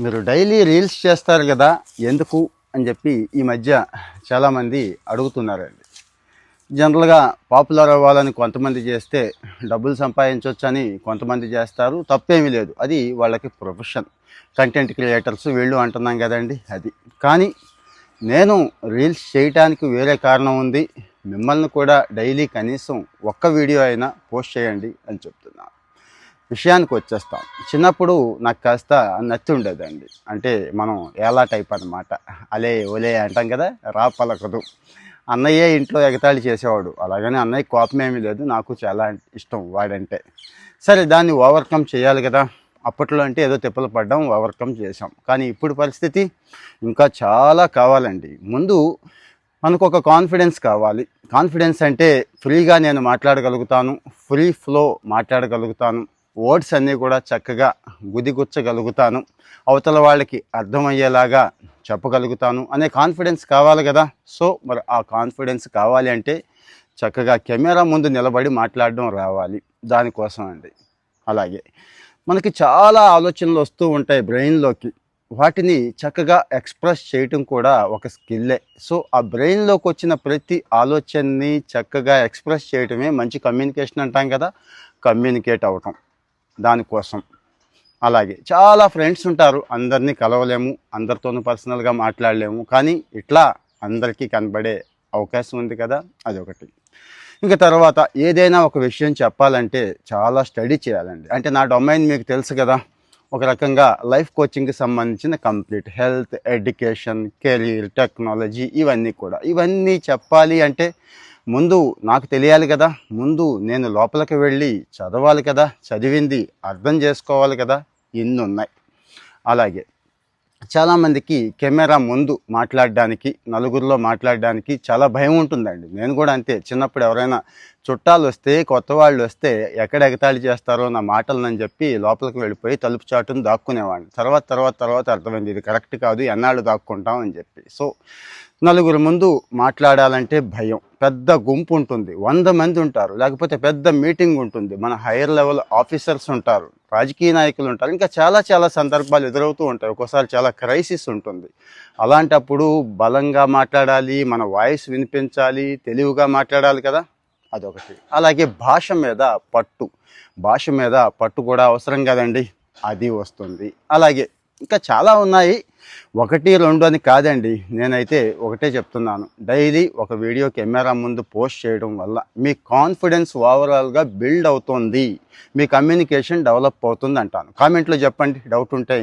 మీరు daily reels చేస్తారు కదా ఎందుకు అని చెప్పి ఈ మధ్య చాలామంది అడుగుతున్నారండి. జనరల్గా పాపులర్ అవ్వాలని కొంతమంది చేస్తే డబ్బులు సంపాదించవచ్చని కొంతమంది చేస్తారు తప్పేమీ లేదు. అది వాళ్ళకి ప్రొఫెషన్. కంటెంట్ క్రియేటర్స్ వీళ్ళు అంటున్నాం కదండి అది. కానీ నేను రీల్స్ చేయటానికి వేరే కారణం ఉంది. మిమ్మల్ని కూడా డైలీ కనీసం ఒక్క వీడియో అయినా పోస్ట్ చేయండి అని చెప్తాను విషయానికి వచ్చేస్తాం. చిన్నప్పుడు నాకు కాస్త నచ్చి ఉండేదండి. అంటే మనం ఎలా టైప్ అన్నమాట. అలే ఒలే అంటాం కదా రా పలకదు. అన్నయ్య ఇంట్లో ఎగతాళి చేసేవాడు. అలాగని అన్నయ్య కోపం ఏమీ లేదు. నాకు చాలా ఇష్టం వాడంటే. సరే దాన్ని ఓవర్కమ్ చేయాలి కదా. అప్పట్లో అంటే ఏదో తిప్పలు పడ్డాం ఓవర్కమ్ చేసాం కానీ ఇప్పుడు పరిస్థితి ఇంకా చాలా కావాలండి. ముందు మనకు ఒక కాన్ఫిడెన్స్ కావాలి. కాన్ఫిడెన్స్ అంటే ఫ్రీగా నేను మాట్లాడగలుగుతాను. ఫ్రీ ఫ్లో మాట్లాడగలుగుతాను. వర్డ్స్ అన్నీ కూడా చక్కగా గుదిగుచ్చగలుగుతాను. అవతల వాళ్ళకి అర్థమయ్యేలాగా చెప్పగలుగుతాను. అనే కాన్ఫిడెన్స్ కావాలి కదా. సో మరి ఆ కాన్ఫిడెన్స్ కావాలి అంటే చక్కగా కెమెరా ముందు నిలబడి మాట్లాడడం రావాలి. దానికోసం అండి అలాగే. మనకి చాలా ఆలోచనలు వస్తూ ఉంటాయి బ్రెయిన్లోకి. వాటిని చక్కగా ఎక్స్ప్రెస్ చేయటం కూడా ఒక స్కిల్లే. సో ఆ బ్రెయిన్లోకి వచ్చిన ప్రతి ఆలోచనని చక్కగా ఎక్స్ప్రెస్ చేయటమే మంచి కమ్యూనికేషన్ అంటాం కదా. కమ్యూనికేట్ అవటం. దానికోసం. అలాగే చాలా ఫ్రెండ్స్ ఉంటారు. అందరినీ కలవలేము అందరితోనూ పర్సనల్గా మాట్లాడలేము. కానీ ఇట్లా అందరికీ కనబడే అవకాశం ఉంది కదా అదొకటి. ఇంకా తర్వాత ఏదైనా ఒక విషయం చెప్పాలంటే చాలా స్టడీ చేయాలండి. అంటే నా డొమైన్ మీకు తెలుసు కదా ఒక రకంగా లైఫ్ కోచింగ్కి సంబంధించిన complete health education career technology ఇవన్నీ కూడా. ఇవన్నీ చెప్పాలి అంటే ముందు నాకు తెలియాలి కదా. ముందు నేను లోపలికి వెళ్ళి చదవాలి కదా. చదివింది అర్థం చేసుకోవాలి కదా. ఇన్ని ఉన్నాయి అలాగే చాలామందికి కెమెరా ముందు మాట్లాడడానికి నలుగురిలో మాట్లాడడానికి చాలా భయం ఉంటుందండి. నేను కూడా అంతే. చిన్నప్పుడు ఎవరైనా చుట్టాలు వస్తే కొత్త వాళ్ళు వస్తే ఎక్కడ ఎగతాళి చేస్తారో నా మాటలనని చెప్పి లోపలికి వెళ్ళిపోయి తలుపు చాటును దాక్కునేవాడిని. తర్వాత తర్వాత తర్వాత అర్థమైంది. ఇది కరెక్ట్ కాదు. ఎన్నాళ్ళు దాక్కుంటాం అని చెప్పి. సో నలుగురు ముందు మాట్లాడాలంటే భయం. పెద్ద గుంపు ఉంటుంది. వంద మంది ఉంటారు. లేకపోతే పెద్ద మీటింగ్ ఉంటుంది. మన హైయర్ లెవెల్ ఆఫీసర్స్ ఉంటారు. రాజకీయ నాయకులు ఉంటారు. ఇంకా చాలా చాలా సందర్భాలు ఎదురవుతూ ఉంటాయి. ఒక్కోసారి చాలా క్రైసిస్ ఉంటుంది. అలాంటప్పుడు బలంగా మాట్లాడాలి మన వాయిస్ వినిపించాలి తెలివిగా మాట్లాడాలి కదా. అదొకటి. అలాగే భాష మీద పట్టు. భాష మీద పట్టు కూడా అవసరం కదండి. అది వస్తుంది. అలాగే ఇంకా చాలా ఉన్నాయి. ఒకటి రెండు అని కాదండి. నేనైతే ఒకటే చెప్తున్నాను. డైలీ ఒక వీడియో కెమెరా ముందు పోస్ట్ చేయడం వల్ల మీ కాన్ఫిడెన్స్ ఓవరాల్గా బిల్డ్ అవుతుంది. మీ కమ్యూనికేషన్ డెవలప్ అవుతుంది అంటాను. కామెంట్లో చెప్పండి. డౌట్ ఉంటే